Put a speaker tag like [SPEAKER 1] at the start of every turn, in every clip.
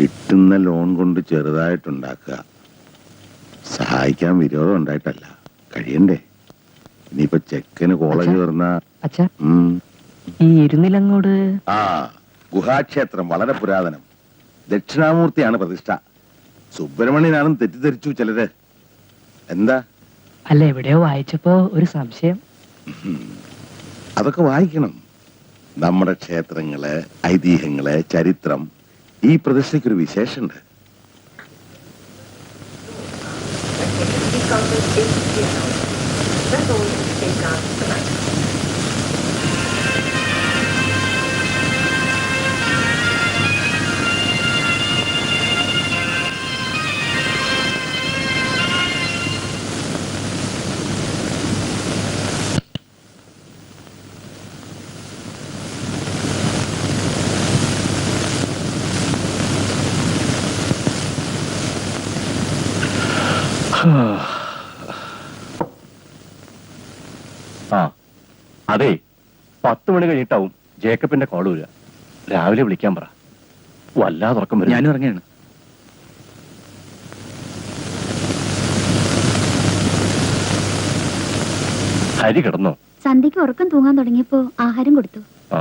[SPEAKER 1] കിട്ടുന്ന ലോൺ കൊണ്ട് ചെറുതായിട്ടുണ്ടാക്കുക. സഹായിക്കാൻ വിരോധം ഉണ്ടായിട്ടല്ല. കഴിയണ്ടേ? ഇനിയിപ്പൊ ചെക്കന് കോളേജ്. തുറന്ന.
[SPEAKER 2] ഈ ഇരുന്നിലങ്ങോട്.
[SPEAKER 1] ആ ഗുഹാക്ഷേത്രം വളരെ പുരാതനം. ദക്ഷിണാമൂർത്തിയാണ് പ്രതിഷ്ഠ. സുബ്രഹ്മണ്യനാണെന്ന് തെറ്റിദ്ധരിച്ചു ചിലര്. എന്താ?
[SPEAKER 2] അല്ല എവിടെയോ വായിച്ചപ്പോ ഒരു സംശയം.
[SPEAKER 1] അതൊക്കെ വായിക്കണം. നമ്മുടെ ക്ഷേത്രങ്ങൾ ഐതിഹ്യങ്ങൾ ചരിത്രം ഈ പ്രതിഷ്ഠയ്ക്കൊരു വിശേഷമുണ്ട്.
[SPEAKER 3] ആ അതെ. പത്ത് മണി കഴിഞ്ഞിട്ടാവും ജേക്കബിന്റെ കോൾ വരിക. രാവിലെ വിളിക്കാൻ പറ. വല്ലാതെ ഉറക്കം വരും.
[SPEAKER 4] ഞാനും ഇറങ്ങിയാണ്
[SPEAKER 3] ഹരി കിടന്നോ?
[SPEAKER 5] സന്ധ്യക്ക് ഉറക്കം തൂങ്ങാൻ തുടങ്ങിയപ്പോ ആഹാരം കൊടുത്തു.
[SPEAKER 3] ആ.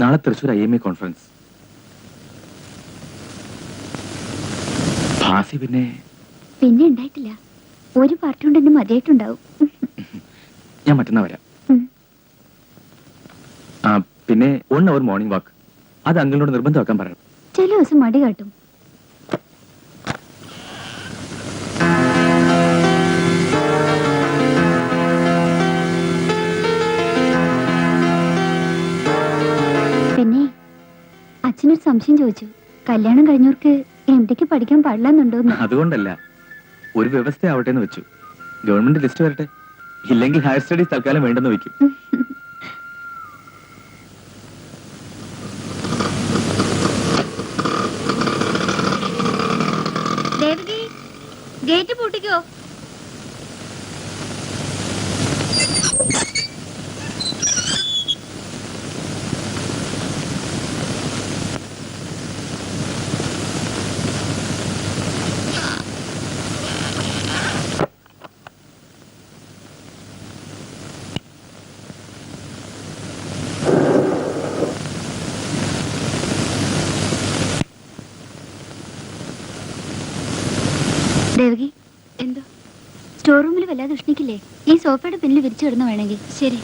[SPEAKER 4] നാളെ Thrissur I M A conference Bhasi പിന്നെ
[SPEAKER 5] പിന്നെ ഉണ്ടായിട്ടില്ല. ഒരു പാർട്ടി ഉണ്ടെന്ന് എന്നെ മതിയായിട്ടുണ്ടാവും.
[SPEAKER 4] ഞാൻ മറ്റന്നാ വരാം. ആ പിന്നെ വൺ അവർ മോർണിംഗ് വാക്ക് അത് അങ്കിളിനോട് നിർബന്ധമാക്കാൻ പറയണം.
[SPEAKER 5] ചില ദിവസം മടി കാട്ടും. അച്ഛനൊരു സംശയം ചോദിച്ചു. കല്യാണം കഴിഞ്ഞവർക്ക് എന്തൊക്കെ പഠിക്കാൻ പാടില്ലെന്നുണ്ടോന്ന്
[SPEAKER 4] അതുകൊണ്ടല്ല. ഒരു വ്യവസ്ഥ ആവട്ടെ എന്ന് വെച്ചു. ഗവൺമെന്റ് ലിസ്റ്റ് വരട്ടെ. ഇല്ലെങ്കിൽ ഹയർ സ്റ്റഡീസ് തൽക്കാലം വേണ്ടെന്ന് വെക്കും
[SPEAKER 5] ദേവകി എന്തോ? സ്റ്റോർ റൂമിൽ വല്ലാതെ ഉഷ്ണിക്കില്ലേ? ഈ സോഫയുടെ പിന്നിൽ വിരിച്ചു കിടന്നു വേണമെങ്കിൽ. ശരി.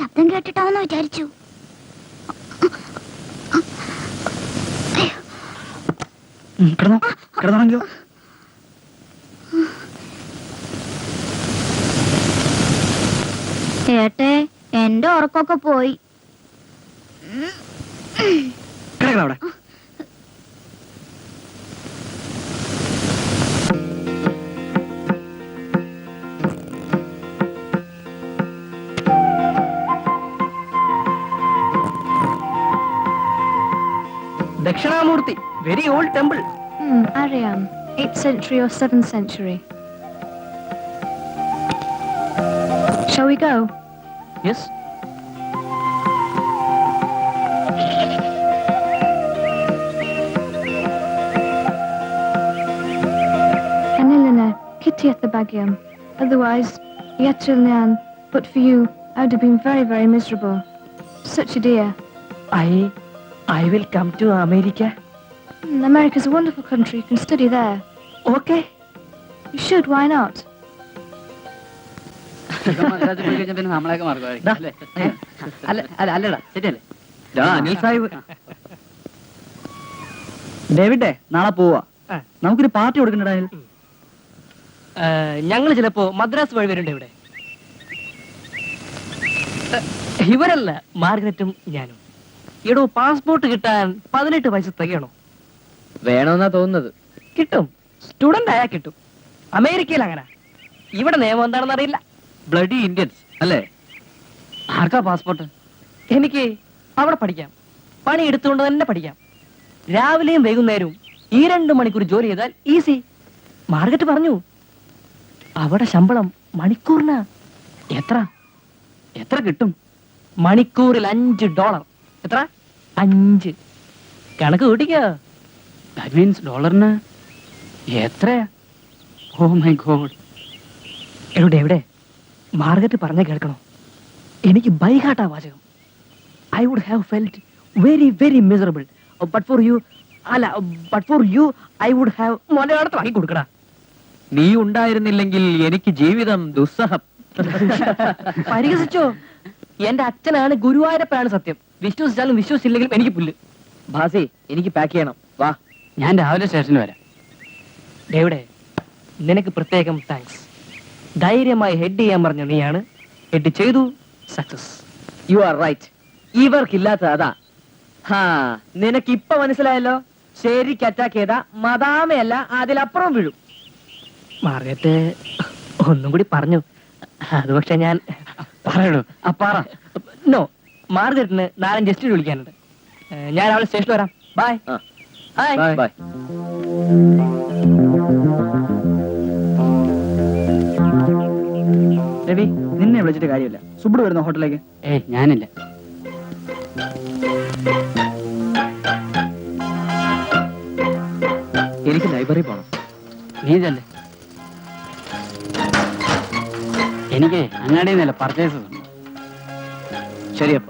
[SPEAKER 5] ശബ്ദം കേട്ടിട്ടാവെന്ന് വിചാരിച്ചു.
[SPEAKER 2] കിടന്നോ
[SPEAKER 5] എന്റെ ഉറക്കൊക്കെ പോയി.
[SPEAKER 2] കിടക്കണം അവിടെ. Dakshinamurthy very old temple
[SPEAKER 6] Hmm, അറിയാം 8th century or 7th century. Shall we go? Kitty at the Bagyam. Otherwise, Yatrilnan, but for you, I would have been very, very miserable. Such a dear.
[SPEAKER 2] I I will come to America.
[SPEAKER 6] America is a wonderful country. You can study there.
[SPEAKER 2] Okay.
[SPEAKER 6] You should, why not?
[SPEAKER 7] പിന്നെ നമ്മളെയൊക്കെ മറക്കുമായിരിക്കും അല്ലേ? അല്ല അല്ല അല്ലടാ. ശരിയല്ലേ?
[SPEAKER 4] ദാ, അനിൽ സാഹിബ്.
[SPEAKER 7] ഡേവിഡേ നാളെ പോവാ. നമുക്കൊരു പാർട്ടി കൊടുക്കണ്ടടാ അനിൽ?
[SPEAKER 2] ഞങ്ങൾ ചിലപ്പോ മദ്രാസ് വഴി വരുന്നുണ്ട് ഇവിടെ? ഏ, ഇവരല്ല മാർഗരറ്റും ഞാനും. എടോ പാസ്പോർട്ട് കിട്ടാൻ പതിനെട്ട് വയസ്സ് തികയണോ?
[SPEAKER 7] വേണമെന്നാ തോന്നുന്നത്.
[SPEAKER 2] കിട്ടും. സ്റ്റുഡന്റ് ആയാ കിട്ടും. അമേരിക്കയിൽ അങ്ങനെ. ഇവിടെ നിയമം എന്താണെന്ന് അറിയില്ല.
[SPEAKER 4] ബ്ലഡി ഇന്ത്യൻസ് അല്ലേ?
[SPEAKER 7] ആർക്കാ പാസ്പോർട്ട്
[SPEAKER 2] എനിക്ക് അവിടെ പഠിക്കാം. പണി എടുത്തുകൊണ്ട് തന്നെ പഠിക്കാം. രാവിലെയും വൈകുന്നേരവും ഈ രണ്ട് മണിക്കൂർ ജോലി ചെയ്താൽ ഈസി മാർഗറ്റ് പറഞ്ഞു. അവിടെ ശമ്പളം മണിക്കൂറിന്. എത്ര?
[SPEAKER 7] എത്ര കിട്ടും?
[SPEAKER 2] മണിക്കൂറിൽ അഞ്ച് ഡോളർ. എത്ര? അഞ്ച്. കണക്ക് കൂട്ടിക്കോ.
[SPEAKER 7] ദാറ്റ് മീൻസ് ഡോളറിന് എത്രയാ? ഓ മൈ ഗോഡ്
[SPEAKER 2] എവിടെ എവിടെ? മാർഗറ്റ് പറഞ്ഞ കേൾക്കണോ? എനിക്ക് ബൈഹാട്ടാ വാചകം. I would have felt very very miserable but for you അല്ല but for you I would have മലയാളത്തിൽ വാങ്ങി കൊടുക്കടാ.
[SPEAKER 4] നീ ഉണ്ടായിരുന്നില്ലെങ്കിൽ എനിക്ക് ജീവിതം ദുസ്സഹം.
[SPEAKER 2] പരിഹസിച്ചോ? എന്റെ അച്ഛനാണ് ഗുരുവായൂരപ്പനാണ് സത്യം. വിശ്വസിച്ചാലും വിശ്വസിച്ചില്ലെങ്കിലും എനിക്ക് പുല്ല്.
[SPEAKER 7] ഭാസി എനിക്ക് പാക്ക് ചെയ്യണം. വാ. ഞാൻ രാവിലെ സ്റ്റേഷനിൽ വരാം.
[SPEAKER 2] ഡേവിടെ നിനക്ക് പ്രത്യേകം താങ്ക്സ് ധൈര്യമായി ഹെഡ് ചെയ്യാൻ പറഞ്ഞ നീയാണ് ഹെഡ് ചെയ്തു സക്സസ്
[SPEAKER 7] യു ആർ റൈറ്റ് ഇവർക്കില്ലാത്ത അതാ. ഹാ നിനക്ക് ഇപ്പൊ മനസ്സിലായല്ലോ? ശരിക്ക് അറ്റാക്ക് ചെയ്ത മതാമയല്ല അതിലപ്പുറം വീഴും.
[SPEAKER 2] മാർഗത്തെ ഒന്നും കൂടി പറഞ്ഞു. അത് പക്ഷെ ഞാൻ
[SPEAKER 7] പറയണു അപ്പാറ
[SPEAKER 2] നോ മാർഗരറ്റിന് നാളെ എസ്റ്റ് വിളിക്കാനുണ്ട്. ഞാൻ അവളെ സ്റ്റേഷനിൽ വരാം. ബൈ
[SPEAKER 7] ആ.
[SPEAKER 2] ഹായ്
[SPEAKER 7] ബൈ
[SPEAKER 2] രവി നിന്നെ വിളിച്ചിട്ട് കാര്യമില്ല. സുബിഡ് വരുന്ന ഹോട്ടലിലേക്ക്?
[SPEAKER 7] ഏയ് ഞാനില്ല.
[SPEAKER 4] എനിക്ക് ലൈബ്രറി പോണം.
[SPEAKER 7] നീ ഇതല്ലേ? എനിക്ക് അങ്ങാടിയിൽ നിന്നല്ല പർച്ചേസ്
[SPEAKER 4] ശരിയപ്പോ.
[SPEAKER 7] ആ